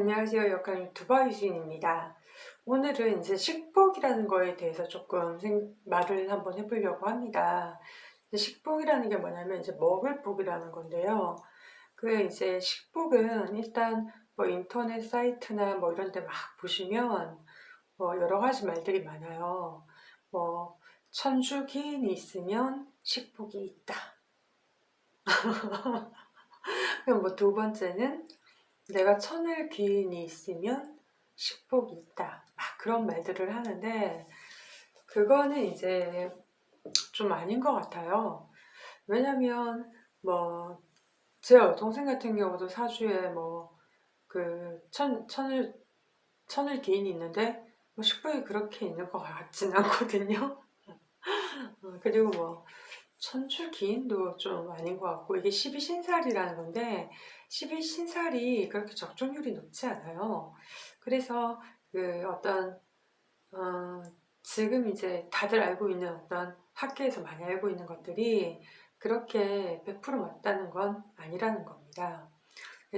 안녕하세요. 역할 유튜버 유진입니다. 오늘은 이제 식복이라는 거에 대해서 조금 생- 말을 한번 해보려고 합니다. 식복이라는 게 뭐냐면 이제 먹을 복이라는 건데요. 그 이제 식복은 일단 뭐 인터넷 사이트나 뭐 이런 데 막 보시면 뭐 여러 가지 말들이 많아요. 뭐 천주 기인이 있으면 식복이 있다. 그럼 뭐 두 번째는 내가 천을 귀인이 있으면 식복이 있다. 막 그런 말들을 하는데 그거는 이제 좀 아닌 것 같아요. 왜냐면 뭐제 동생 같은 경우도 사주에 뭐 그 천, 천을 천을 기인이 있는데 뭐 식복이 그렇게 있는 것 같진 않거든요. 어, 그리고 뭐 천출 기인도 좀 아닌 것 같고 이게 12신살이라는 건데 12신살이 그렇게 적중률이 높지 않아요. 그래서 그 어떤 어, 지금 이제 다들 알고 있는 어떤 학계에서 많이 알고 있는 것들이 그렇게 100% 맞다는 건 아니라는 겁니다.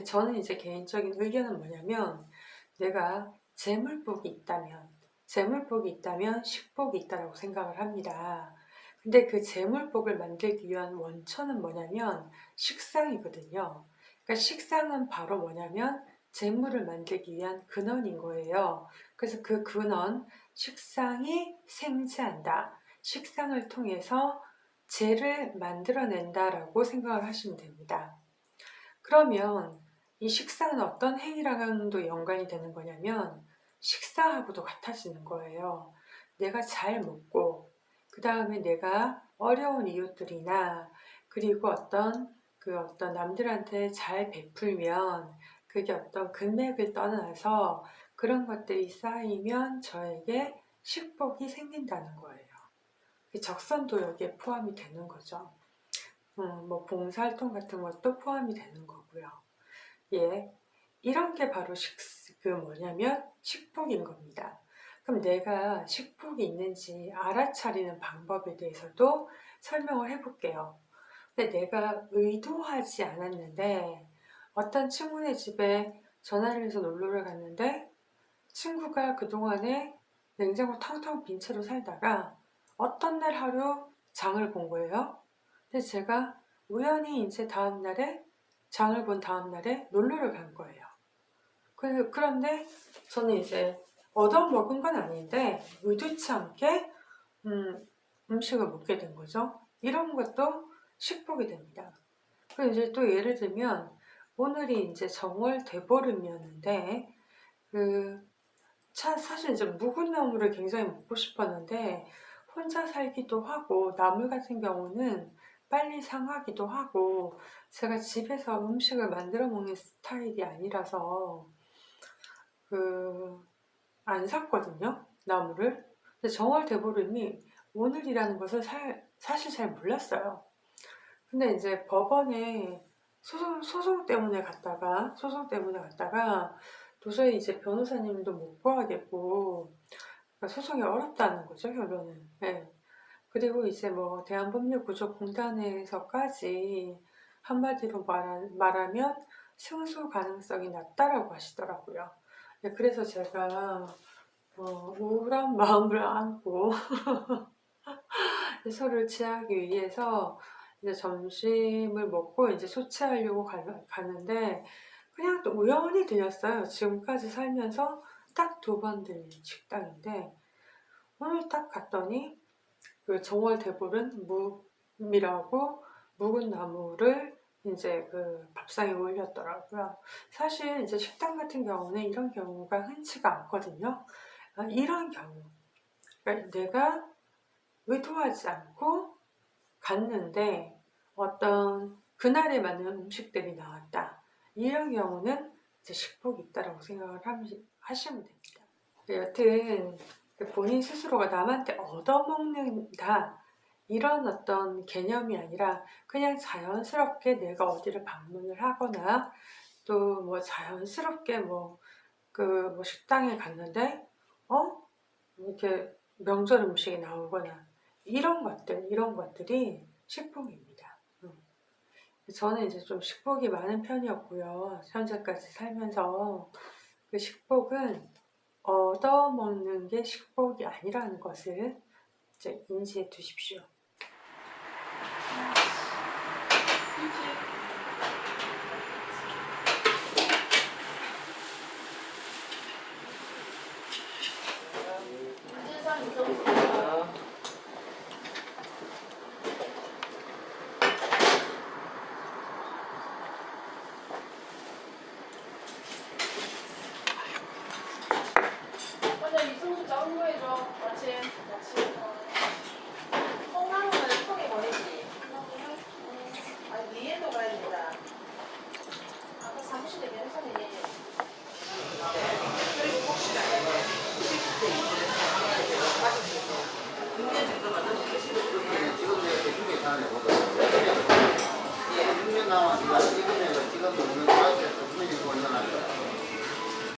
저는 이제 개인적인 의견은 뭐냐면 내가 재물복이 있다면 재물복이 있다면 식복이 있다라고 생각을 합니다. 근데 그 재물복을 만들기 위한 원천은 뭐냐면 식상이거든요. 그러니까 식상은 바로 뭐냐면 재물을 만들기 위한 근원인 거예요. 그래서 그 근원, 식상이 생지한다. 식상을 통해서 재를 만들어낸다라고 생각을 하시면 됩니다. 그러면 이 식상은 어떤 행위랑도 연관이 되는 거냐면 식사하고도 같아지는 거예요. 내가 잘 먹고 그 다음에 내가 어려운 이웃들이나 그리고 어떤 그 어떤 남들한테 잘 베풀면 그게 어떤 금액을 떠나서 그런 것들이 쌓이면 저에게 식복이 생긴다는 거예요. 적선도 여기에 포함이 되는 거죠. 음, 뭐 봉사활동 같은 것도 포함이 되는 거고요. 예, 이런 게 바로 식, 그 뭐냐면 식복인 겁니다. 그럼 내가 식복이 있는지 알아차리는 방법에 대해서도 설명을 해볼게요. 근데 내가 의도하지 않았는데 어떤 친구네 집에 전화를 해서 놀러를 갔는데 친구가 그동안에 냉장고 텅텅 빈 채로 살다가 어떤 날 하루 장을 본 거예요. 근데 제가 우연히 이제 다음 날에 장을 본 다음 날에 놀러를 간 거예요. 그, 그런데 저는 이제 얻어먹은 건 아닌데 의도치 않게 음, 음식을 먹게 된 거죠. 이런 것도 식복이 됩니다. 그 이제 또 예를 들면 오늘이 이제 정월 대보름이었는데 그 차, 사실 이제 묵은 나물을 굉장히 먹고 싶었는데 혼자 살기도 하고 나물 같은 경우는 빨리 상하기도 하고 제가 집에서 음식을 만들어 먹는 스타일이 아니라서 그 안 샀거든요 나물을 근데 정월 대보름이 오늘이라는 것을 살, 사실 잘 몰랐어요 근데 이제 법원에 소송, 소송 때문에 갔다가 소송 때문에 갔다가 도저히 이제 변호사님도 못 구하겠고 그러니까 소송이 어렵다는 거죠 결론은 네. 그리고 이제 뭐 대한법률구조공단에서까지 한마디로 말하, 말하면 승소 가능성이 낮다라고 하시더라고요. 네, 그래서 제가 어, 우울한 마음을 안고 소를 취하기 위해서 이제 점심을 먹고 이제 소취하려고 가, 가는데 그냥 또 우연히 들렸어요. 지금까지 살면서 딱 두 번 들린 식당인데 오늘 딱 갔더니 그 정월 대보른 묵이라고 묵은 나무를 이제 그 밥상에 올렸더라고요. 사실 이제 식당 같은 경우는 이런 경우가 흔치가 않거든요. 아, 이런 경우, 내가 의도하지 않고 갔는데 어떤 그날에 맞는 음식들이 나왔다. 이런 경우는 이제 식복이 있다라고 생각을 하시면 됩니다. 여튼 본인 스스로가 남한테 얻어먹는다 이런 어떤 개념이 아니라 그냥 자연스럽게 내가 어디를 방문을 하거나 또 뭐 자연스럽게 뭐 그뭐 식당에 갔는데 어 이렇게 명절 음식이 나오거나 이런 것들 이런 것들이 식복입니다. 음. 저는 이제 좀 식복이 많은 편이었고요. 현재까지 살면서 그 식복은 얻어먹는 게 식복이 아니라는 것을 이제 인지해 두십시오. 문제상 이성수